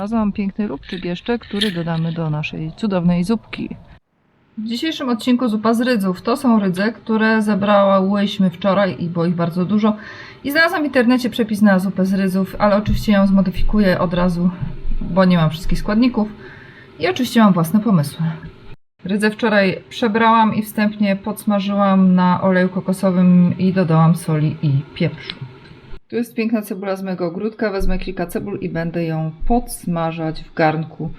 Znalazłam piękny lubczyk jeszcze, który dodamy do naszej cudownej zupki. W dzisiejszym odcinku zupa z rydzów. To są rydze, które zebrałyśmy wczoraj i było ich bardzo dużo. I znalazłam w internecie przepis na zupę z rydzów, ale oczywiście ją zmodyfikuję od razu, bo nie mam wszystkich składników. I oczywiście mam własne pomysły. Rydze wczoraj przebrałam i wstępnie podsmażyłam na oleju kokosowym i dodałam soli i pieprzu. Tu jest piękna cebula z mojego ogródka. Wezmę kilka cebul i będę ją podsmażać w garnku,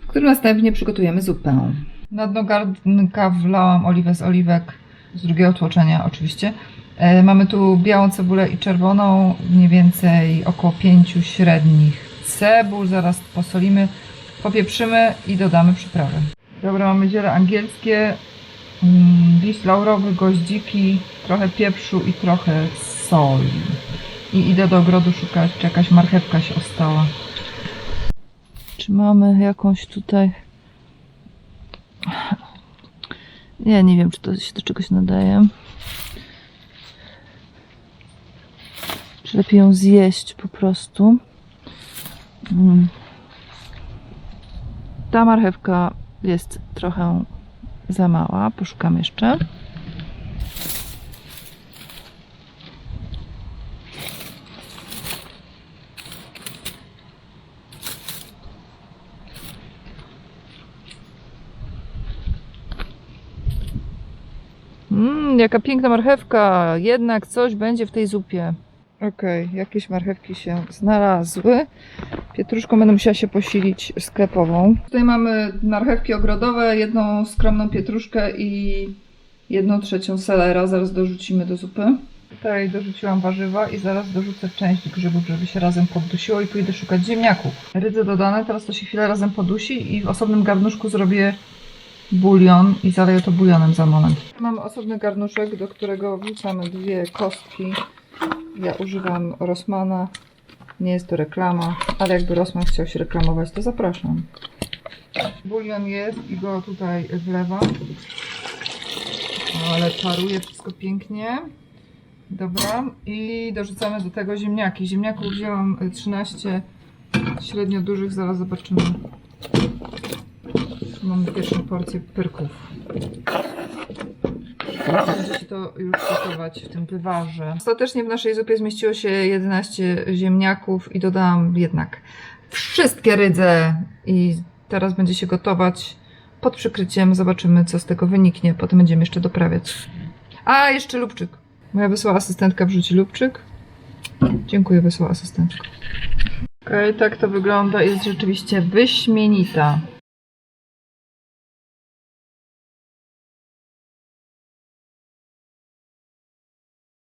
w którym następnie przygotujemy zupę. Na dno garnka wlałam oliwę z oliwek z drugiego tłoczenia oczywiście. E, mamy tu białą cebulę i czerwoną, mniej więcej około pięciu średnich cebul. Zaraz posolimy, popieprzymy i dodamy przyprawy. Dobra, mamy ziele angielskie, mm, liść laurowy, goździki, trochę pieprzu i trochę soli. I idę do ogrodu szukać, czy jakaś marchewka się ostała. Czy mamy jakąś tutaj... Ja nie wiem, czy to się do czegoś nadaje. Czy lepiej ją zjeść po prostu. Mm. Ta marchewka jest trochę za mała. Poszukam jeszcze. Mmm, jaka piękna marchewka. Jednak coś będzie w tej zupie. Okej, jakieś marchewki się znalazły. Pietruszką będę musiała się posilić sklepową. Tutaj mamy marchewki ogrodowe, jedną skromną pietruszkę i jedną trzecią selera. Zaraz dorzucimy do zupy. Tutaj dorzuciłam warzywa i zaraz dorzucę część grzybów, żeby się razem poddusiło i pójdę szukać ziemniaków. Rydze dodane, teraz to się chwilę razem podusi i w osobnym garnuszku zrobię bulion i zaleję to bulionem za moment. Mamy osobny garnuszek, do którego wrzucamy dwie kostki. Ja używam Rossmana. Nie jest to reklama, ale jakby Rossman chciał się reklamować, to zapraszam. Bulion jest i go tutaj wlewam. Ale paruje wszystko pięknie. Dobra, i dorzucamy do tego ziemniaki. Ziemniaków wzięłam y, 13 średnio dużych, zaraz zobaczymy. Mamy pierwszą porcję pyrków. Będzie się to już gotować w tym wywarze. Ostatecznie w naszej zupie zmieściło się 11 ziemniaków i dodałam jednak wszystkie rydze i teraz będzie się gotować pod przykryciem. Zobaczymy co z tego wyniknie. Potem będziemy jeszcze doprawiać. A, jeszcze lubczyk. Moja wysłała asystentka wrzuci lubczyk. Dziękuję wysłała asystentko. Okej, tak to wygląda. Jest rzeczywiście wyśmienita.